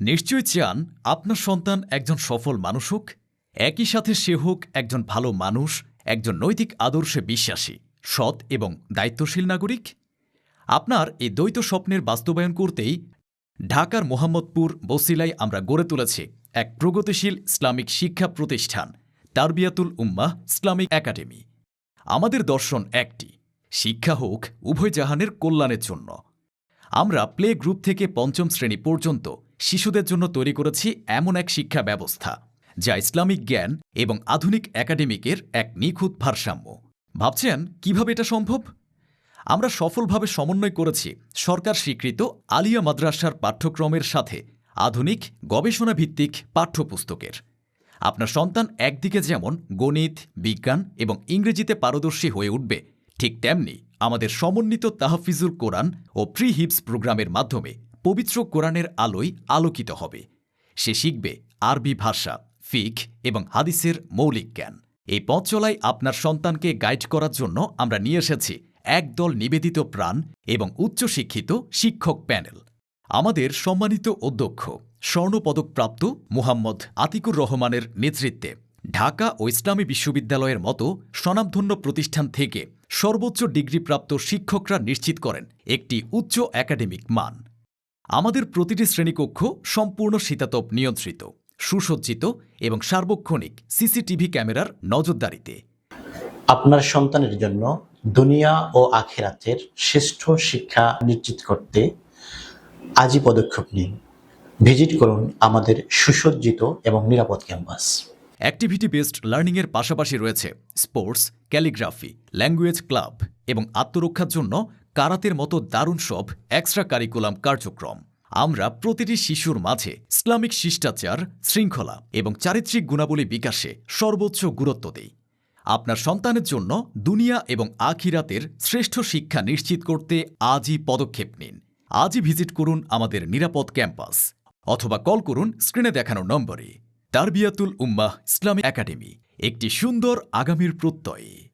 নিশ্চয়ই চান আপনার সন্তান একজন সফল মানুষ হোক, একই সাথে সে হোক একজন ভালো মানুষ, একজন নৈতিক আদর্শে বিশ্বাসী, সৎ এবং দায়িত্বশীল নাগরিক? আপনার এই দ্বৈত স্বপ্নের বাস্তবায়ন করতেই ঢাকার মোহাম্মদপুর বসিলায় আমরা গড়ে তুলেছি এক প্রগতিশীল ইসলামিক শিক্ষা প্রতিষ্ঠান, তারবিয়াতুল উম্মাহ ইসলামিক একাডেমি। আমাদের দর্শন একটি, শিক্ষা হোক উভয় জাহানের কল্যাণের জন্য। আমরা প্লে গ্রুপ থেকে পঞ্চম শ্রেণি পর্যন্ত শিশুদের জন্য তৈরি করেছি এমন এক শিক্ষা ব্যবস্থা, যা ইসলামিক জ্ঞান এবং আধুনিক একাডেমিকের এক নিখুঁত ভারসাম্য। ভাবছেন কীভাবে এটা সম্ভব? আমরা সফলভাবে সমন্বয় করেছি সরকার স্বীকৃত আলিয়া মাদ্রাসার পাঠ্যক্রমের সাথে আধুনিক গবেষণাভিত্তিক পাঠ্যপুস্তকের। আপনার সন্তান একদিকে যেমন গণিত, বিজ্ঞান এবং ইংরেজিতে পারদর্শী হয়ে উঠবে, ঠিক তেমনি আমাদের সমন্বিত তাহফিজুল কোরআন ও প্রি হিপস প্রোগ্রামের মাধ্যমে পবিত্র কোরআনের আলোয় আলোকিত হবে। সে শিখবে আরবি ভাষা, ফিক এবং হাদিসের মৌলিক জ্ঞান। এই পথ চলায় আপনার সন্তানকে গাইড করার জন্য আমরা নিয়ে এসেছি একদল নিবেদিত প্রাণ এবং উচ্চশিক্ষিত শিক্ষক প্যানেল। আমাদের সম্মানিত অধ্যক্ষ, স্বর্ণপদকপ্রাপ্ত মুহাম্মদ আতিকুর রহমানের নেতৃত্বে ঢাকা ও ইসলামী বিশ্ববিদ্যালয়ের মতো স্বনামধন্য প্রতিষ্ঠান থেকে সর্বোচ্চ ডিগ্রিপ্রাপ্ত শিক্ষকরা নিশ্চিত করেন একটি উচ্চ একাডেমিক মান। আমাদের প্রতিটি শ্রেণীকক্ষ সম্পূর্ণ শীতাতপ নিয়ন্ত্রিত সুসজ্জিত এবং সার্বক্ষণিক সিসিটিভি ক্যামেরার নজরদারিতে। আপনার সন্তানের জন্য দুনিয়া ও আখিরাতের শ্রেষ্ঠ শিক্ষা নিশ্চিত করতে আজই পদক্ষেপ নিন। ভিজিট করুন আমাদের সুসজ্জিত এবং নিরাপদ ক্যাম্পাস। অ্যাক্টিভিটি বেসড লার্নিংয়ের পাশাপাশি রয়েছে স্পোর্টস ক্যালিগ্রাফি ল্যাঙ্গুয়েজ ক্লাব এবং আত্মরক্ষার জন্য কারাতের মতো দারুণ সব এক্সট্রা কারিকুলাম কার্যক্রম। আমরা প্রতিটি শিশুর মাঝে ইসলামিক শিষ্টাচার, শৃঙ্খলা এবং চারিত্রিক গুণাবলী বিকাশে সর্বোচ্চ গুরুত্ব দেই। আপনার সন্তানের জন্য দুনিয়া এবং আখিরাতের শ্রেষ্ঠ শিক্ষা নিশ্চিত করতে আজই পদক্ষেপ নিন। আজই ভিজিট করুন আমাদের নিরাপদ ক্যাম্পাস অথবা কল করুন স্ক্রিনে দেখানো নম্বরে। তারবিয়াতুল উম্মাহ ইসলামী একাডেমি, একটি সুন্দর আগামীর প্রত্যয়।